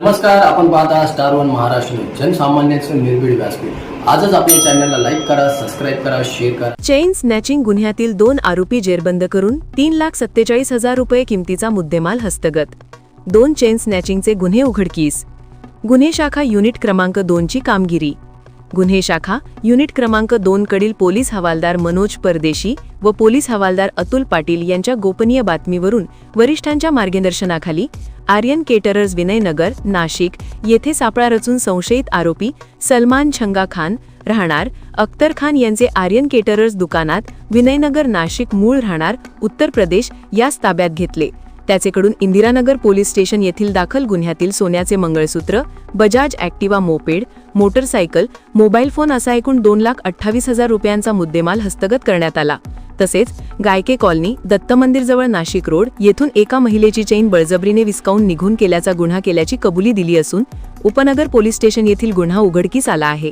नमस्कार आपण पाहता स्टार वन महाराष्ट्र जनसामान्यांचं निर्भीड व्यासपीठ. आजच आपल्या चॅनलला लाईक करा सबस्क्राईब करा शेअर करा. चेन स्नॅचिंग गुन्ह्यातील दोन आरोपी जेरबंद करून तीन लाख सत्तेचाळीस हजार रुपये किमतीचा मुद्देमाल हस्तगत. दोन चेन स्नॅचिंगचे गुन्हे उघडकीस. गुन्हे शाखा युनिट क्रमांक दोनची कामगिरी. गुन्हे शाखा युनिट क्रमांक दोन कडील पोलीस हवालदार मनोज परदेशी व पोलीस हवालदार अतुल पाटील यांच्या गोपनीय बातमीवरून वरिष्ठांच्या मार्गदर्शनाखाली आर्यन केटरर्स विनयनगर नाशिक येथे सापळा रचून संशयित आरोपी सलमान छंगा खान राहणार अख्तर खान यांचे आर्यन केटरर्स दुकानात विनयनगर नाशिक मूळ राहणार उत्तर प्रदेश यास ताब्यात घेतले. त्याचेकडून इंदिरानगर पोलीस स्टेशन येथील दाखल गुन्ह्यातील सोन्याचे मंगळसूत्र Bajaj Activa moped motorcycle mobile phone असा एकूण दोन लाख अठ्ठावीस हजार रुपयांचा मुद्देमाल हस्तगत करण्यात आला. तसेच गायके कॉलनी दत्त मंदिरजवळ नाशिक रोड येथून एका महिलेची चेन बळजबरीने विस्कावून निघून केल्याचा गुन्हा केल्याची कबुली दिली असून उपनगर पोलीस स्टेशन येथील गुन्हा उघडकीस आला आहे.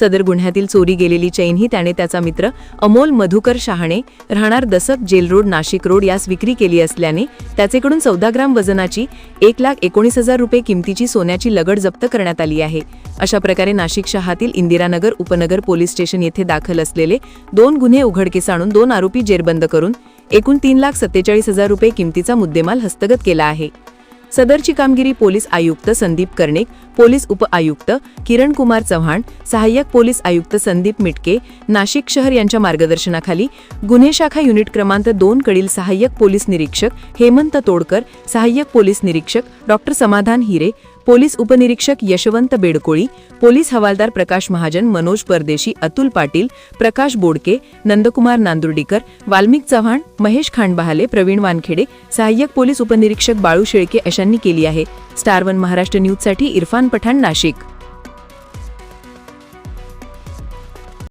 सदर गुन्ह्यातील चोरी गेलेली चैनही त्याने त्याचा मित्र अमोल मधुकर शहाणे राहणार दसक जेल रोड नाशिक रोड यास विक्री केली असल्याने त्याचेकडून चौदा ग्राम वजनाची एक लाख एकोणीस हजार रुपये किमतीची सोन्याची लगड जप्त करण्यात आली आहे. अशा प्रकारे नाशिक शहातील इंदिरानगर उपनगर पोलीस स्टेशन येथे दाखल असलेले दोन गुन्हे उघडकीस आणून दोन आरोपी जेरबंद करून एकूण तीन लाख सत्तेचाळीस हजार रुपये किमतीचा मुद्देमाल हस्तगत केला आहे. सदरची कामगिरी पोलीस आयुक्त संदीप कर्णिक पोलीस उप आयुक्त किरण कुमार चव्हाण सहाय्यक पोलीस आयुक्त संदीप मिटके नाशिक शहर यांच्या मार्गदर्शनाखाली गुन्हे शाखा युनिट क्रमांक दोन कडील सहाय्यक पोलीस निरीक्षक हेमंत तोडकर सहाय्यक पोलीस निरीक्षक डॉक्टर समाधान हिरे पोलीस उपनिरीक्षक यशवंत बेडकोळी पोलीस हवालदार प्रकाश महाजन मनोज परदेशी अतुल पाटील प्रकाश बोडके नंदकुमार नांदुर्डीकर वाल्मिक चव्हाण महेश खांडबहाले प्रवीण वानखेडे सहाय्यक पोलीस उपनिरीक्षक बाळू शेळके अशांनी केली आहे. स्टार वन महाराष्ट्र न्यूजसाठी इरफान पठाण नाशिक.